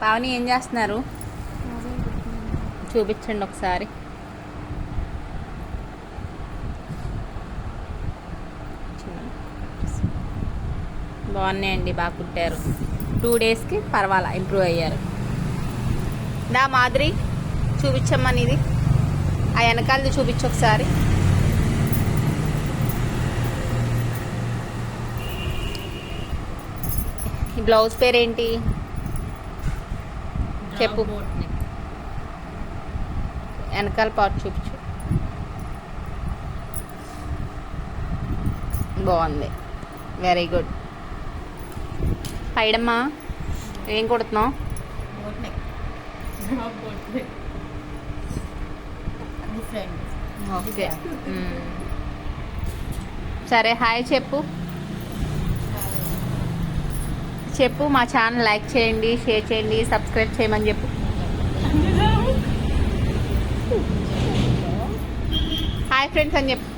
పావని ఏం చేస్తున్నారు? చూపించండి ఒకసారి. బాగున్నాయండి బాగా కుట్టారు. టూ డేస్కి పర్వాలా ఇంప్రూవ్ అయ్యారు. దా మాదిరి చూపించమ్మని ఇది ఆ వెనకాలది చూపించు ఒకసారి. ఈ బ్లౌజ్ పేరేంటి? చెప్పు. వెనకాల పాటు చూపించు. బాగుంది. వెరీ గుడ్ పైడమ్మా ఏం కుడుతున్నావు? ఓకే. సరే హాయ్ చెప్పు. చెప్పు మా ఛానల్ లైక్ చేయండి షేర్ చేయండి సబ్స్క్రైబ్ చేయమని చెప్పు. హాయ్ ఫ్రెండ్స్ అని చెప్పు.